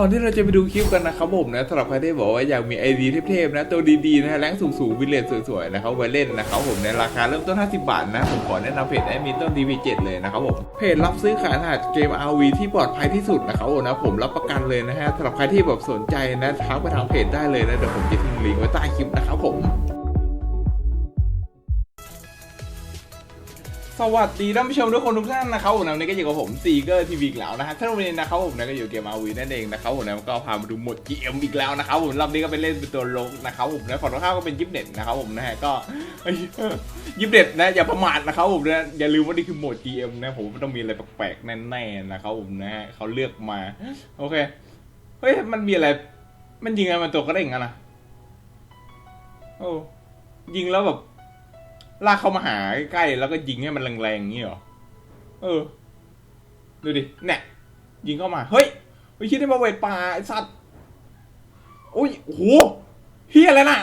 ก่อนที่เราจะไปดูคลิปกันนะครับผมนะสำหรับใครที่บอกว่าอยากมีไอดีเทพๆนะตัวดีๆนะฮะแรงสูงๆวิลเลจสวยๆนะครับไว้เล่นนะครับผมในราคาเริ่มต้น 50 บาทนะผมขอแนะนำเพจแอดมินต้น DV7 เลยนะครับผมเพจรับซื้อขายรหัสเกม RV ที่ปลอดภัยที่สุดนะครับผมนะผมรับประกันเลยนะฮะสำหรับใครที่แบบสนใจนะทักไปทางเพจได้เลยนะเดี๋ยวผมจะทิ้งลิงก์ไว้ใต้คลิปนะครับผม สวัสดีท่านผู้ชมทุกคนทุกท่านนะครับผมนะวันนี้ก็อยู่กับผมซีเกอร์ทีวีอีกแล้วนะฮะท่านวันนี้นะครับผมนะก็อยู่เกมอาวีนั่นเองนะครับผมนะก็พามาดูหมด GM อีกแล้วนะครับผมรอบนี้ก็ไปเล่นเป็นตัวลงนะครับผมนะฝั่งตรงข้ามก็เป็นยิปเน็ตนะครับผมนะฮะก็ยิปเน็ตนะอย่าประมาทนะครับผมนะอย่าลืมว่านี่คือโหมด GM นะผมต้องมีอะไรแปลกๆแน่ๆนะครับผมนะฮะเขาเลือกมาโอเคเฮ้ยมันมีอะไร มันยิงไงมันตัวกระเด้งอะนะโอ้ยิงแล้วแบบ ลากเข้ามาหาใกล้ๆแล้วก็ยิงให้มันแรงๆอย่างนี้หรอ เออ ดูดิ เนี่ยยิงเข้ามา เฮ้ยไม่คิดใด้มาเวทป่าไอสัตว์โอ้ยโหเฮียอะไรน่ะ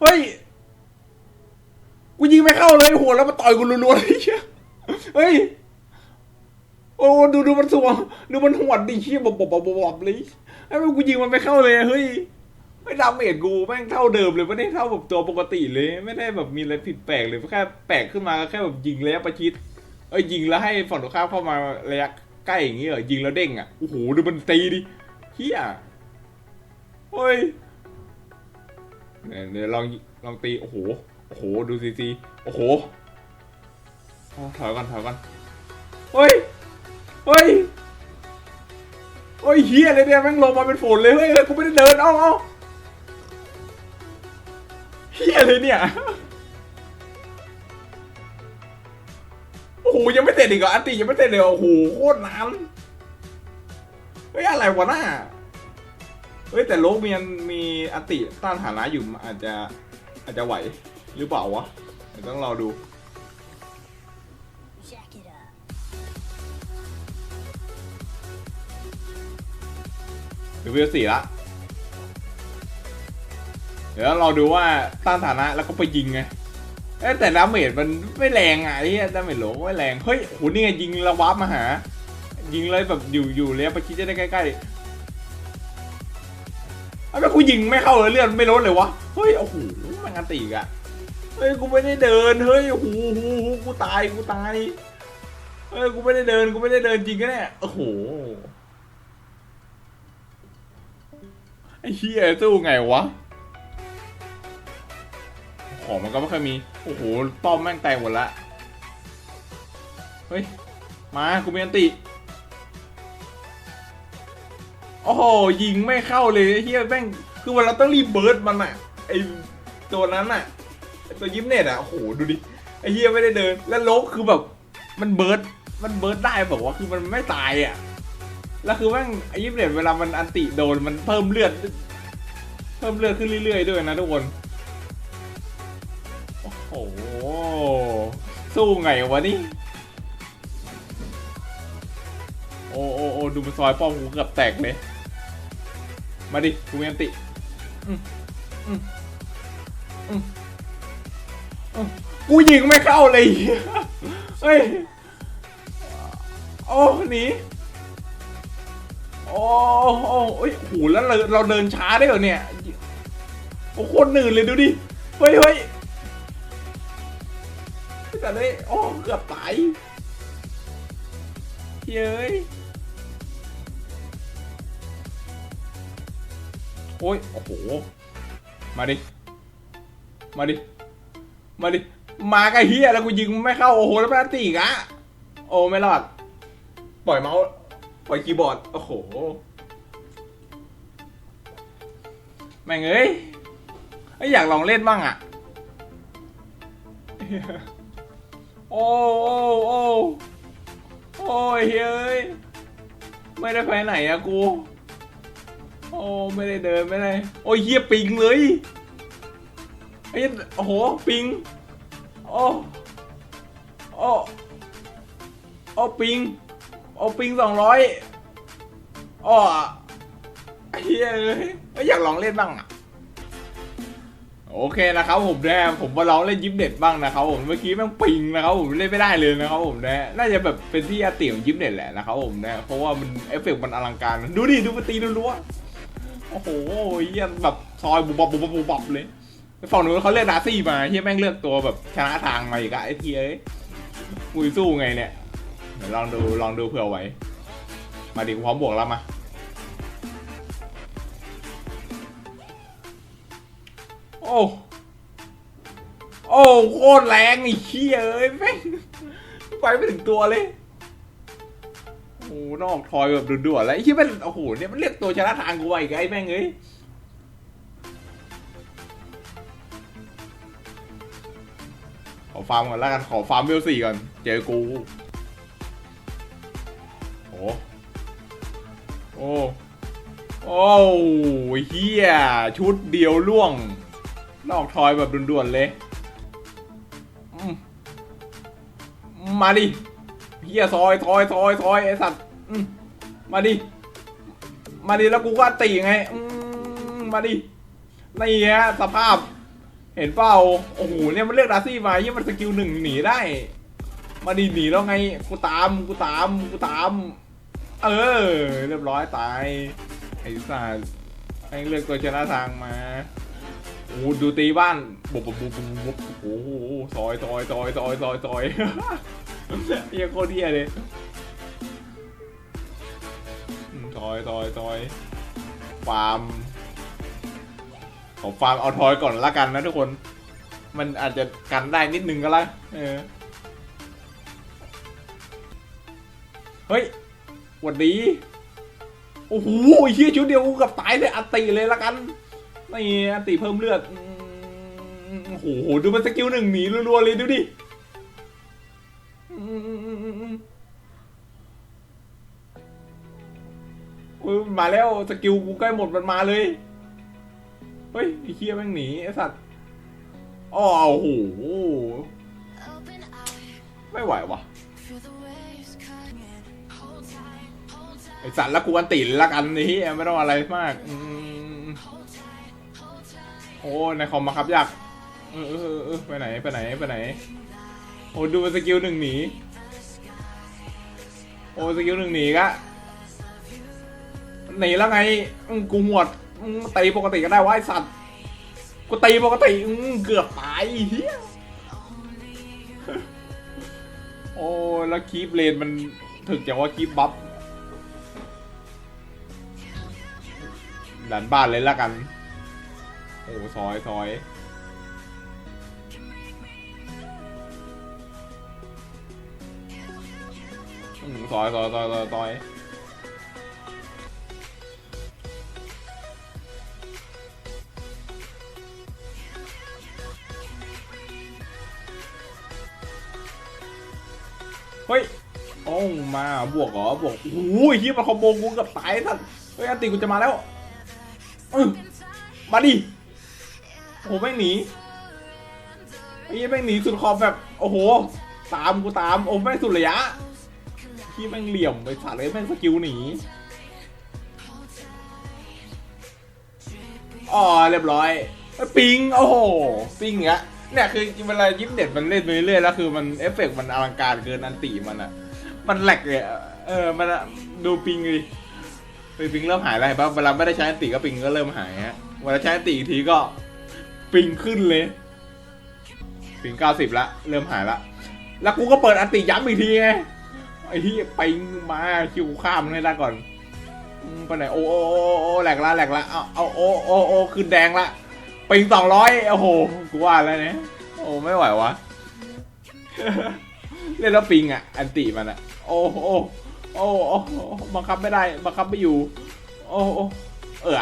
เฮ้ย กูยิงไม่เข้าเลยหัวแล้วมาต่อยกูรัวๆเลยเฮียเฮ้ย โอ้ดูดูมันสวงดูมันหวดดิเฮียบบบบบบเลยไอ้พวกกูยิงมันไม่เข้าเลย เฮ้ย ไม่ดาเมจกูแม่งเท่าเดิมเลยไม่ได้เท่าแบบตัวปกติเลย ไม่ได้แบบมีอะไรผิดแปลกเลยแค่แปลกขึ้นมาก็แค่แบบยิงระยะประชิดเอ้ยยิงแล้วให้ฝั่งตรงข้ามเข้ามาระยะใกล้อย่างเงี้เหรอยิงแล้วเด้งอะโอ้โหดูมันตีดิเฮียเฮ้ยเนี่ยเดี๋ยวลองลองตีโอ้โหโอ้โหดูซีซีโอ้โหถอยก่อนถอยก่อนเฮ้ยเฮ้ยเฮ้ยเฮียอะไรเนี่ยแม่งลงมาเป็นฝนเลยเฮ้ยเฮ้ยกูไม่ได้เดินเอ้าเอ้า เฮียเลยเนี่ย โอ้โหยังไม่เสร็จอีกเหรออันติยังไม่เสร็จเลยเหรอโอ้โหโคตรนานเฮ้ยอะไรวะน่าเฮ้ยแต่โลกมีอันมีอันติต้านฐานะอยู่อาจจะอาจจะไหวหรือเปล่าวะเดี๋ยวต้องรอดู Jack it up. รีวิวสี่ละ เดี๋ยวเราดูว่าต้านฐานะแล้วก็ไปยิงไงเอ้แต่ดาเมจมันไม่แรงอะไอ้เหี้ยดาเมจโหลไม่แรงเฮ้ยโหนี่ไงยิงระวับมาหา ยิงเลยแบบอยู่อยู่เลยไปคิดจะได้ใกล้ๆไอ้แม่กูยิงไม่เข้าเลยเลือดไม่ลดเลยวะเฮ้ยโอ้โหมันอันตีกอะเฮ้ยกูไม่ได้เดินเฮ้ยโอ้โหกูตายกูตายเฮ้ยกูไม่ได้เดินกูไม่ได้เดินจริงกันเนี่ยโอ้โหไอ้เฮียสู้ไงวะ ของมันก็ไม่ค่อยมี โอ้โห ป้อมแม่งแตกหมดละ เฮ้ย มากูมีอันติ โอ้โห ยิงไม่เข้าเลยเฮียแม่ง คือวันเราต้องรีบเบิร์ดมันอะไอตัวนั้นอะไอตัวยิปเน็ตอะโอ้โห ดูดิ ไอเฮียไม่ได้เดิน แล้วลกคือแบบ มันเบิร์ด มันเบิร์ดได้แบบว่าคือมันไม่ตายอะแล้วคือแม่งไอยิปเน็ตเวลามันอันติโดนมันเพิ่มเลือด เพิ่มเลือดขึ้นเรื่อยๆด้วยนะทุกคน โอ้โหสู้ไงวะนี่ โอ้โอ้โอ้ดูมันซอยป้อมกูเกือบแตกเลย มาดิกูมีอันติอืมอืมอืมอืมกูยิงไม่เข้าเลยเฮ้ย โอ้หนีโอ้โอ้เอ้ยโหแล้วเราเราเดินช้าได้เหรอเนี่ย โอ้โคตรหนืดเลยดูดิ เฮ้ยเฮ้ย แต่ได้โอ้เกือบตายเย้ยโอ้ย โอ้โห มาดิ มาดิ มาดิ มากับเฮียแล้วกูยิงไม่เข้า โอ้โห แล้วแม่งตีกอะโอ้ไม่รอด ปล่อยเมาส์ ปล่อยคีย์บอร์ด โอ้โห แม่งเอ้ยเอ้ยอยากลองเล่นบ้างอะ โอ้โอ้โอ้โอ้ยเฮ้ย ไม่ได้ไปไหนอะกู โอ้ไม่ได้เดินไม่ได้ โอ้ยเฮียปิงเลยไอ้โอ้โหปิง โอ้โอ้โอ้ปิง โอ้ปิงสองร้อยอ้อไอ้เฮียเอ้ยเอ้ยอยากลองเล่นบ้างอะ โอเคนะครับผมนะผมมาลองเล่นยิปเน็ตบ้างนะครับผมเมื่อกี้แม่งปิงนะครับผมเล่นไม่ได้เลยนะครับผมนะน่าจะแบบเป็นที่อาเตี่ของยิปเน็ตแหละนะครับผมนะเพราะว่ามันเอฟเฟกต์มันอลังการ ดูดิดูมันตีรัวๆโอ้โหเหี้ยแบบซอยบุบบับบุบบุบบเลยฝั่งนู้นเขาเลือกดาซี่มาเฮียแม่งเลือกตัวแบบชนะทางมาอีกอะไอ้เทียเอ้ยกูสู้ไงเนี่ยลองดูลองดูเผื่อไว้ มาดิพร้อมบวกแล้วมา โอ้โอ้โคตรแรงไอ้เหี้ยเอ้ยแม่งไปไม่ถึงตัวเลยโอ้โหนอกทอยแบบด่วนๆแล้วไอ้เหี้ยมันโอ้โหเนี่ยมันเรียกตัวชนะทางกูไว้อีกไอ้แม่งเอ้ยขอฟาร์มก่อนแล้วกันขอฟาร์มเวลสี่ก่อน เจอกูโอ้โอ้โอ้เฮียชุดเดียวล่วง นอกทอยแบบด่วนๆเลยมมาดิเฮียซอยซอยซอยซอยไอสัตว์มาดิ มาดิแล้วกูก็ตีไงมมาดินี่ฮะสภาพ เห็นเปล่าโอ้โหเนี่ยมันเลือกดาซี่มาเฮียมันสกิลหนึ่งหนีได้ มาดิหนีแล้วไงกูตามกูตามกูตาม เออ เรียบร้อยตายไอ้สัตว์ให้เลือกตัวชนะทางมา โอ้ดูตีบ้านบุบบุบบุบบุบโอ้โหซอยซอยซอยซอยซอยซอยเฮียโคตรเฮียเลยซอยซอยซอยฟาร์มขอฟาร์มเอาทอยก่อนละกันนะทุกคน มันอาจจะกันได้นิดนึงก็แล้วเออเฮ้ยวัดดี โอ้โหเฮียชุดเดียวกูกับตายเลยอัตติเลยละกัน นี่อันติเพิ่มเลือดโอ้โหดูมันสกิลหนึ่งหนีรัวๆเลยดูดิมโอ้ยมาแล้วสกิลกูใกล้หมดมันมาเลย เฮ้ยไอ้เคียแม่งหนีไอ้สัตว์อ๋อโอ้โหไม่ไหววะไอ้สัตว์แล้วกูอันติละกันนี่ไม่ต้องอะไรมากอืม โอ้ในคอมมาครับยากเออเออเออไปไหนไปไหนไปไหน โอ้ดูสกิลหนึ่งหนี โอ้สกิลหนึ่งหนีกะหนีแล้วไงกูหวดตีปกติก็ได้วะไอสัตว์ กูตีปกติอืเกือบตายเฮียโอ้แล้วคีปเลนมันถึกจังว่าคีปบัฟดันบ้านเลยละกัน โอ้ซอยซอยอืมซอยซอยซอยซอยซอยเฮ้ยโอ้มาบวกเหรอบวกโอ้โหเฮียมันคอมโบกูเกับตายท่านเฮ้ยอันติกูจะมาแล้วอื้อมาดิ โอ้โหแม่งหนีไอ้เหี้ยแม่งหนีสุดขอบแบบโอ้โห ตามกูตามโอ้แม่งสุดระยะที่แม่งเหลี่ยมไปสัตว์เลยแม่งสกิลหนีอ๋อเรียบร้อยปิงโอ้โหปิงอะเนี่ยคือเวลายิปเน็ตมันเล่นไปเรื่อยๆแล้วคือมันเอฟเฟกต์มันอลังการเกินอันติมันอะมันแหลกเลยเออมันดูปิงดิปิงปิงเริ่มหายแล้วเห็นปะเวลาไม่ได้ใช้อันติก็ปิงก็เริ่มหายฮะเวลาใช้อันติอีกทีก็ ปิงขึ้นเลย ปิงเก้าสิบละ เริ่มหายละ แล้วกูก็เปิดอันติย้ำอีกทีไง ไอ้ที่ปิงมาคิวข้ามมันให้ได้ก่อนไปไหนโอ้โอ้โอโอแหลกละแหลกละ เอาเอาโอโอโอขึ้นแดงละ ปิงสองร้อยโอ้โห กูว่าแล้วเนี่ย โอ้ไม่ไหววะเล่นแล้วปิงอะ อันติมันอะ โอ้โอ้โอ้โอ้บังคับไม่ได้ บังคับไม่อยู่ โอ้โอ้เออ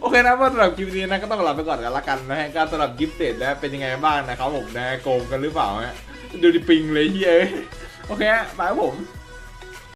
โอเคนะสำหรับคลิปนี้นะก็ต้องลาไปก่อนกันละกันนะฮะก็สำหรับกิฟต์เต็ดนะเป็นยังไงบ้างนะครับผมนะโกงกันหรือเปล่าฮะดูดิปิงเลยเฮ้ยโอเคฮะบายผม